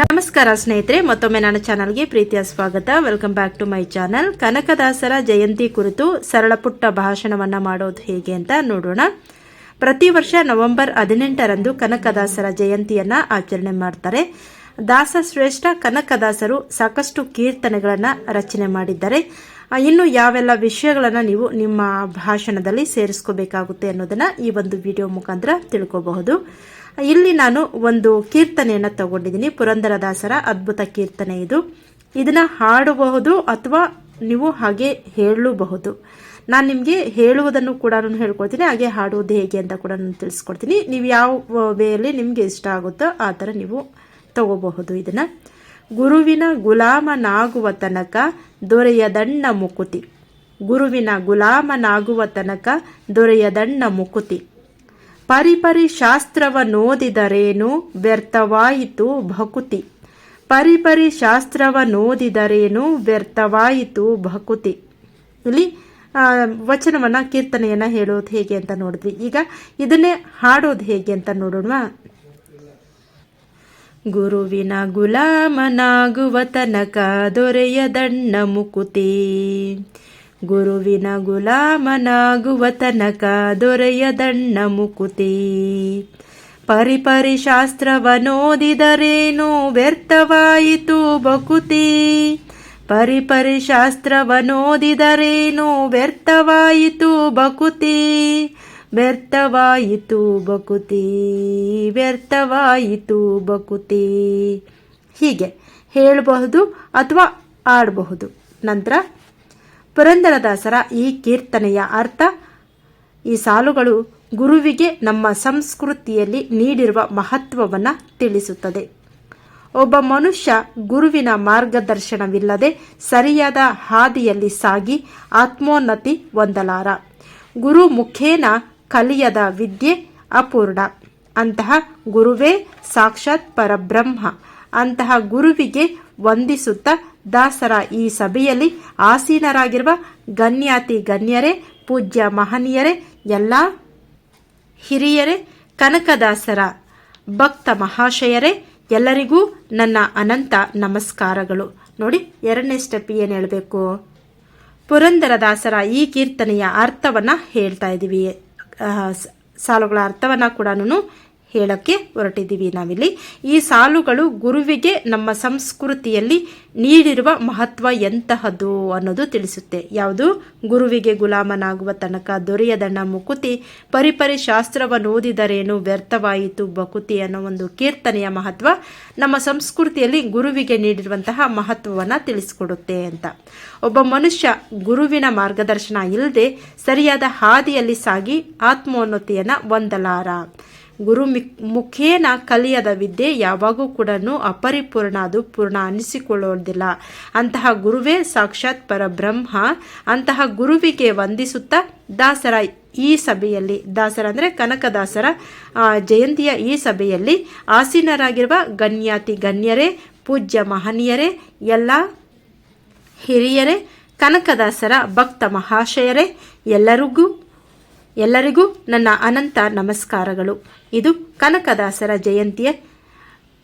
ನಮಸ್ಕಾರ ಸ್ನೇಹಿತರೆ, ಮತ್ತೊಮ್ಮೆ ನನ್ನ ಚಾನಲ್ಗೆ ಪ್ರೀತಿಯ ಸ್ವಾಗತ. Welcome back to my channel ಕನಕದಾಸರ ಜಯಂತಿ ಕುರಿತು ಸರಳ ಪುಟ್ಟ ಭಾಷಣವನ್ನ ಮಾಡೋದು ಹೇಗೆ ಅಂತ ನೋಡೋಣ. ಪ್ರತಿ ವರ್ಷ ನವೆಂಬರ್ ಹದಿನೆಂಟರಂದು ಕನಕದಾಸರ ಜಯಂತಿಯನ್ನ ಆಚರಣೆ ಮಾಡ್ತಾರೆ. ದಾಸ ಶ್ರೇಷ್ಠ ಕನಕದಾಸರು ಸಾಕಷ್ಟು ಕೀರ್ತನೆಗಳನ್ನು ರಚನೆ ಮಾಡಿದ್ದಾರೆ. ಇನ್ನು ಯಾವೆಲ್ಲ ವಿಷಯಗಳನ್ನು ನೀವು ನಿಮ್ಮ ಭಾಷಣದಲ್ಲಿ ಸೇರಿಸ್ಕೋಬೇಕಾಗುತ್ತೆ ಅನ್ನೋದನ್ನ ಈ ಒಂದು ವಿಡಿಯೋ ಮುಖಾಂತರ ತಿಳ್ಕೋಬಹುದು. ಇಲ್ಲಿ ನಾನು ಒಂದು ಕೀರ್ತನೆಯನ್ನು ತಗೊಂಡಿದ್ದೀನಿ. ಪುರಂದರದಾಸರ ಅದ್ಭುತ ಕೀರ್ತನೆ ಇದು. ಇದನ್ನ ಹಾಡಬಹುದು ಅಥವಾ ನೀವು ಹಾಗೆ ಹೇಳಲೂಬಹುದು. ನಾನು ನಿಮಗೆ ಹೇಳುವುದನ್ನು ಕೂಡ ನಾನು ಹೇಳ್ಕೊಡ್ತೀನಿ, ಹಾಗೆ ಹಾಡುವುದು ಹೇಗೆ ಅಂತ ಕೂಡ ನಾನು ತಿಳಿಸ್ಕೊಡ್ತೀನಿ. ನೀವು ಯಾವ ವೇಯಲ್ಲಿ ನಿಮಗೆ ಇಷ್ಟ ಆಗುತ್ತೋ ಆ ಥರ ನೀವು ತಗೋಬಹುದು ಇದನ್ನು. ಗುರುವಿನ ಗುಲಾಮನಾಗುವ ತನಕ ದೊರೆಯದಣ್ಣ ಮುಕುತಿ. ಗುರುವಿನ ಗುಲಾಮನಾಗುವ ತನಕ ದೊರೆಯದಣ್ಣ ಮುಕುತಿ. ಪರಿಪರಿ ಶಾಸ್ತ್ರವನ್ನೋದಿದರೇನು ವ್ಯರ್ಥವಾಯಿತು ಭಕುತಿ. ಪರಿಪರಿ ಶಾಸ್ತ್ರವನ್ನೋದಿದರೇನು ವ್ಯರ್ಥವಾಯಿತು ಭಕುತಿ. ಇಲ್ಲಿ ವಚನವನ್ನು ವಚನವನ್ನ, ಕೀರ್ತನೆಯನ್ನ ಹೇಳೋದು ಹೇಗೆ ಅಂತ ನೋಡಿದ್ವಿ. ಈಗ ಇದನ್ನೇ ಹಾಡೋದು ಹೇಗೆ ಅಂತ ನೋಡೋಣ ಗುರುವಿನ ಗುಲಾಮನಾಗುವ ತನಕ ದೊರೆಯದಣ್ಣ ಮುಕುತಿ. ಗುರುವಿನ ಗುಲಾಮನಾಗುವ ತನಕ ದೊರೆಯದಣ್ಣ ಮುಕುತಿ. ಪರಿಪರಿ ಶಾಸ್ತ್ರವನೋದಿದರೇನು ವ್ಯರ್ಥವಾಯಿತು ಬಕುತಿ. ಪರಿಪರಿ ಶಾಸ್ತ್ರವನೋದಿದರೇನು ವ್ಯರ್ಥವಾಯಿತು ಬಕುತಿ. ವ್ಯರ್ಥವಾಯಿತು ಬಕುತಿ ವ್ಯರ್ಥವಾಯಿತು ಬಕುತಿ. ಹೀಗೆ ಹೇಳಬಹುದು ಅಥವಾ ಆಡಬಹುದು. ನಂತರ ಪುರಂದರದಾಸರ ಈ ಕೀರ್ತನೆಯ ಅರ್ಥ, ಈ ಸಾಲುಗಳು ಗುರುವಿಗೆ ನಮ್ಮ ಸಂಸ್ಕೃತಿಯಲ್ಲಿ ನೀಡಿರುವ ಮಹತ್ವವನ್ನು ತಿಳಿಸುತ್ತದೆ. ಒಬ್ಬ ಮನುಷ್ಯ ಗುರುವಿನ ಮಾರ್ಗದರ್ಶನವಿಲ್ಲದೆ ಸರಿಯಾದ ಹಾದಿಯಲ್ಲಿ ಸಾಗಿ ಆತ್ಮೋನ್ನತಿ ಹೊಂದಲಾರ. ಗುರು ಮುಖೇನ ಕಲಿಯದ ವಿದ್ಯೆ ಅಪೂರ್ಣ. ಅಂತಹ ಗುರುವೇ ಸಾಕ್ಷಾತ್ ಪರಬ್ರಹ್ಮ. ಅಂತಹ ಗುರುವಿಗೆ ವಂದಿಸುತ್ತಾ ದಾಸರ ಈ ಸಭೆಯಲ್ಲಿ ಆಸೀನರಾಗಿರುವ ಗಣ್ಯಾತಿ ಗಣ್ಯರೇ, ಪೂಜ್ಯ ಮಹನೀಯರೇ, ಎಲ್ಲ ಹಿರಿಯರೇ, ಕನಕದಾಸರ, ಭಕ್ತ ಮಹಾಶಯರೇ, ಎಲ್ಲರಿಗೂ ನನ್ನ ಅನಂತ ನಮಸ್ಕಾರಗಳು. ನೋಡಿ, ಎರಡನೇ ಸ್ಟೆಪ್ ಏನು ಹೇಳಬೇಕು? ಪುರಂದರದಾಸರ ಈ ಕೀರ್ತನೆಯ ಅರ್ಥವನ್ನು ಹೇಳ್ತಾ ಇದ್ದೀವಿ ಸಾಲುಗಳ ಅರ್ಥವನ್ನು ಕೂಡ ಹೇಳಕ್ಕೆ ಹೊರಟಿದ್ದೀವಿ ನಾವಿಲ್ಲಿ. ಈ ಸಾಲುಗಳು ಗುರುವಿಗೆ ನಮ್ಮ ಸಂಸ್ಕೃತಿಯಲ್ಲಿ ನೀಡಿರುವ ಮಹತ್ವ ಎಂತಹದ್ದು ಅನ್ನೋದು ತಿಳಿಸುತ್ತೆ. ಯಾವುದು? ಗುರುವಿಗೆ ಗುಲಾಮನಾಗುವ ತನಕ ದೊರೆಯದಣ್ಣ ಮುಕುತಿ, ಪರಿಪರಿ ಶಾಸ್ತ್ರವನ್ನು ಓದಿದರೇನು ವ್ಯರ್ಥವಾಯಿತು ಬಕುತಿ ಅನ್ನೋ ಒಂದು ಕೀರ್ತನೆಯ ಮಹತ್ವ ನಮ್ಮ ಸಂಸ್ಕೃತಿಯಲ್ಲಿ ಗುರುವಿಗೆ ನೀಡಿರುವಂತಹ ಮಹತ್ವವನ್ನು ತಿಳಿಸಿಕೊಡುತ್ತೆ ಅಂತ. ಒಬ್ಬ ಮನುಷ್ಯ ಗುರುವಿನ ಮಾರ್ಗದರ್ಶನ ಇಲ್ಲದೆ ಸರಿಯಾದ ಹಾದಿಯಲ್ಲಿ ಸಾಗಿ ಆತ್ಮೋನ್ನತಿಯನ್ನು ಹೊಂದಲಾರ. ಗುರು ಮುಖೇನ ಕಲಿಯದ ವಿದ್ಯೆ ಯಾವಾಗೂ ಕೂಡ ಅಪರಿಪೂರ್ಣ ಅದು ಪೂರ್ಣ ಅನಿಸಿಕೊಳ್ಳೋದಿಲ್ಲ ಅಂತಹ ಗುರುವೇ ಸಾಕ್ಷಾತ್ ಪರಬ್ರಹ್ಮ. ಅಂತಹ ಗುರುವಿಗೆ ವಂದಿಸುತ್ತಾ ದಾಸರ ಈ ಸಭೆಯಲ್ಲಿ, ದಾಸರ ಅಂದರೆ ಕನಕದಾಸರ ಜಯಂತಿಯ ಈ ಸಭೆಯಲ್ಲಿ ಆಸೀನರಾಗಿರುವ ಗಣ್ಯಾತಿ ಗಣ್ಯರೇ, ಪೂಜ್ಯ ಮಹನೀಯರೇ, ಎಲ್ಲ ಹಿರಿಯರೇ, ಕನಕದಾಸರ ಭಕ್ತ ಮಹಾಶಯರೇ, ಎಲ್ಲರಿಗೂ ಎಲ್ಲರಿಗೂ ನನ್ನ ಅನಂತ ನಮಸ್ಕಾರಗಳು. ಇದು ಕನಕದಾಸರ ಜಯಂತಿಯ.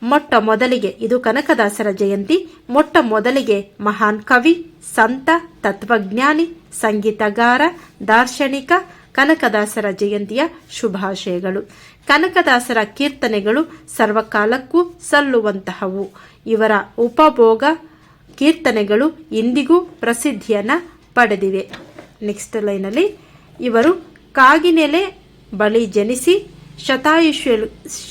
ಮೊಟ್ಟ ಮೊದಲಿಗೆ, ಇದು ಕನಕದಾಸರ ಜಯಂತಿ. ಮೊಟ್ಟ ಮೊದಲಿಗೆ ಮಹಾನ್ ಕವಿ, ಸಂತ, ತತ್ವಜ್ಞಾನಿ, ಸಂಗೀತಗಾರ, ದಾರ್ಶನಿಕ, ಕನಕದಾಸರ ಜಯಂತಿಯ ಶುಭಾಶಯಗಳು. ಕನಕದಾಸರ ಕೀರ್ತನೆಗಳು ಸರ್ವಕಾಲಕ್ಕೂ ಸಲ್ಲುವಂತಹವು. ಇವರ ಉಪಭೋಗ ಕೀರ್ತನೆಗಳು ಇಂದಿಗೂ ಪ್ರಸಿದ್ಧಿಯನ್ನು ಪಡೆದಿವೆ. ನೆಕ್ಸ್ಟ್ ಲೈನಲ್ಲಿ ಇವರು ಕಾಗಿನೆಲೆ ಬಳಿ ಜನಿಸಿ ಶತಾಯುಷು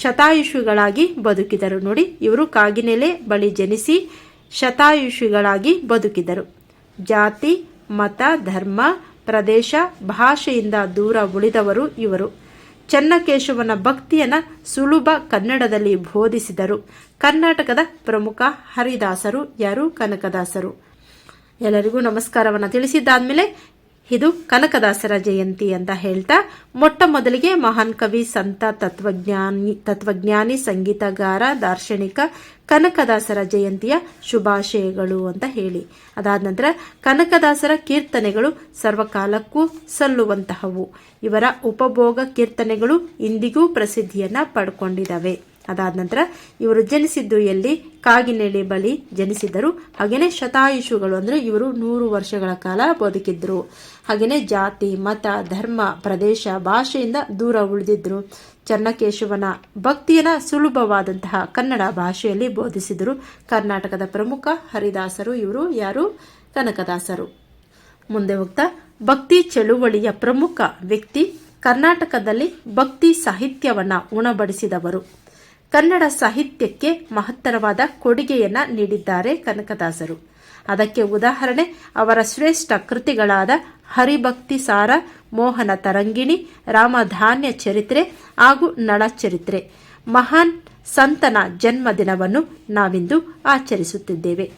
ಶತಾಯುಷುಗಳಾಗಿ ಬದುಕಿದರು. ನೋಡಿ, ಇವರು ಕಾಗಿನೆಲೆ ಬಳಿ ಜನಿಸಿ ಶತಾಯುಷಿಗಳಾಗಿ ಬದುಕಿದರು. ಜಾತಿ, ಮತ, ಧರ್ಮ, ಪ್ರದೇಶ, ಭಾಷೆಯಿಂದ ದೂರ ಉಳಿದವರು ಇವರು. ಚನ್ನಕೇಶವನ ಭಕ್ತಿಯನ್ನು ಸುಲಭ ಕನ್ನಡದಲ್ಲಿ ಬೋಧಿಸಿದರು. ಕರ್ನಾಟಕದ ಪ್ರಮುಖ ಹರಿದಾಸರು ಯಾರು? ಕನಕದಾಸರು. ಎಲ್ಲರಿಗೂ ನಮಸ್ಕಾರವನ್ನು ತಿಳಿಸಿದ್ದಾದ್ಮೇಲೆ ಇದು ಕನಕದಾಸರ ಜಯಂತಿ ಅಂತ ಹೇಳ್ತಾ, ಮೊಟ್ಟ ಮೊದಲಿಗೆ ಮಹಾನ್ ಕವಿ, ಸಂತ, ತತ್ವಜ್ಞಾನಿ ತತ್ವಜ್ಞಾನಿ, ಸಂಗೀತಗಾರ, ದಾರ್ಶನಿಕ ಕನಕದಾಸರ ಜಯಂತಿಯ ಶುಭಾಶಯಗಳು ಅಂತ ಹೇಳಿ. ಅದಾದ ನಂತರ ಕನಕದಾಸರ ಕೀರ್ತನೆಗಳು ಸರ್ವಕಾಲಕ್ಕೂ ಸಲ್ಲುವಂತಹವು. ಇವರ ಉಪಭೋಗ ಕೀರ್ತನೆಗಳು ಇಂದಿಗೂ ಪ್ರಸಿದ್ಧಿಯನ್ನ ಪಡ್ಕೊಂಡಿದ್ದಾವೆ. ಅದಾದ ನಂತರ ಇವರು ಜನಿಸಿದ್ದು ಎಲ್ಲಿ? ಕಾಗಿನೆಲೆ ಬಳಿ ಜನಿಸಿದರು ಹಾಗೆಯೇ ಶತಾಯುಷುಗಳು ಅಂದರೆ ಇವರು ನೂರು ವರ್ಷಗಳ ಕಾಲ ಬದುಕಿದ್ರು. ಹಾಗೆಯೇ ಜಾತಿ, ಮತ, ಧರ್ಮ, ಪ್ರದೇಶ, ಭಾಷೆಯಿಂದ ದೂರ ಉಳಿದಿದ್ರು. ಚನ್ನಕೇಶವನ ಭಕ್ತಿಯನ್ನ ಸುಲಭವಾದಂತಹ ಕನ್ನಡ ಭಾಷೆಯಲ್ಲಿ ಬೋಧಿಸಿದರು. ಕರ್ನಾಟಕದ ಪ್ರಮುಖ ಹರಿದಾಸರು ಇವರು. ಯಾರು? ಕನಕದಾಸರು. ಮುಂದೆ ಹೋಗ್ತಾ, ಭಕ್ತಿ ಚಳುವಳಿಯ ಪ್ರಮುಖ ವ್ಯಕ್ತಿ ಕರ್ನಾಟಕದಲ್ಲಿ ಭಕ್ತಿ ಸಾಹಿತ್ಯವನ್ನ ಉಣಬಡಿಸಿದವರು. ಕನ್ನಡ ಸಾಹಿತ್ಯಕ್ಕೆ ಮಹತ್ತರವಾದ ಕೊಡುಗೆಯನ್ನ ನೀಡಿದ್ದಾರೆ ಕನಕದಾಸರು. ಅದಕ್ಕೆ ಉದಾಹರಣೆ, ಅವರ ಶ್ರೇಷ್ಠ ಕೃತಿಗಳಾದ ಹರಿಭಕ್ತಿ ಸಾರ, ಮೋಹನ ತರಂಗಿಣಿ, ರಾಮಧಾನ್ಯ ಚರಿತ್ರೆ ಹಾಗೂ ನಳಚರಿತ್ರೆ. ಮಹಾನ್ ಸಂತನ ಜನ್ಮದಿನವನ್ನು ನಾವಿಂದು ಆಚರಿಸುತ್ತಿದ್ದೇವೆ.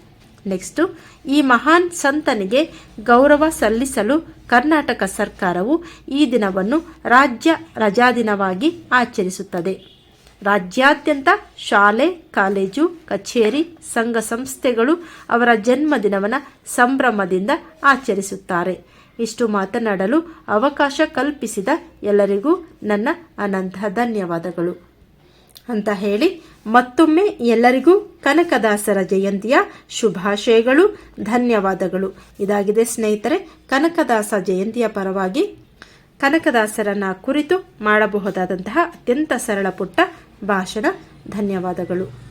ನೆಕ್ಸ್ಟು, ಈ ಮಹಾನ್ ಸಂತನಿಗೆ ಗೌರವ ಸಲ್ಲಿಸಲು ಕರ್ನಾಟಕ ಸರ್ಕಾರವು ಈ ದಿನವನ್ನು ರಾಜ್ಯ ರಜಾದಿನವಾಗಿ ಆಚರಿಸುತ್ತದೆ. ರಾಜ್ಯಾದ್ಯಂತ ಶಾಲೆ, ಕಾಲೇಜು, ಕಚೇರಿ, ಸಂಘ ಸಂಸ್ಥೆಗಳು ಅವರ ಜನ್ಮದಿನವನ್ನು ಸಂಭ್ರಮದಿಂದ ಆಚರಿಸುತ್ತಾರೆ. ಇಷ್ಟು ಮಾತನಾಡಲು ಅವಕಾಶ ಕಲ್ಪಿಸಿದ ಎಲ್ಲರಿಗೂ ನನ್ನ ಅನಂತ ಧನ್ಯವಾದಗಳು. ಅಂತ ಹೇಳಿ ಮತ್ತೊಮ್ಮೆ ಎಲ್ಲರಿಗೂ ಕನಕದಾಸರ ಜಯಂತಿಯ ಶುಭಾಶಯಗಳು, ಧನ್ಯವಾದಗಳು. ಇದಾಗಿದೆ ಸ್ನೇಹಿತರೆ, ಕನಕದಾಸ ಜಯಂತಿಯ ಪರವಾಗಿ ಕನಕದಾಸರನ್ನ ಕುರಿತು ಮಾಡಬಹುದಾದಂತಹ ಅತ್ಯಂತ ಸರಳ ಪುಟ್ಟ ಭಾಷಣ. ಧನ್ಯವಾದಗಳು.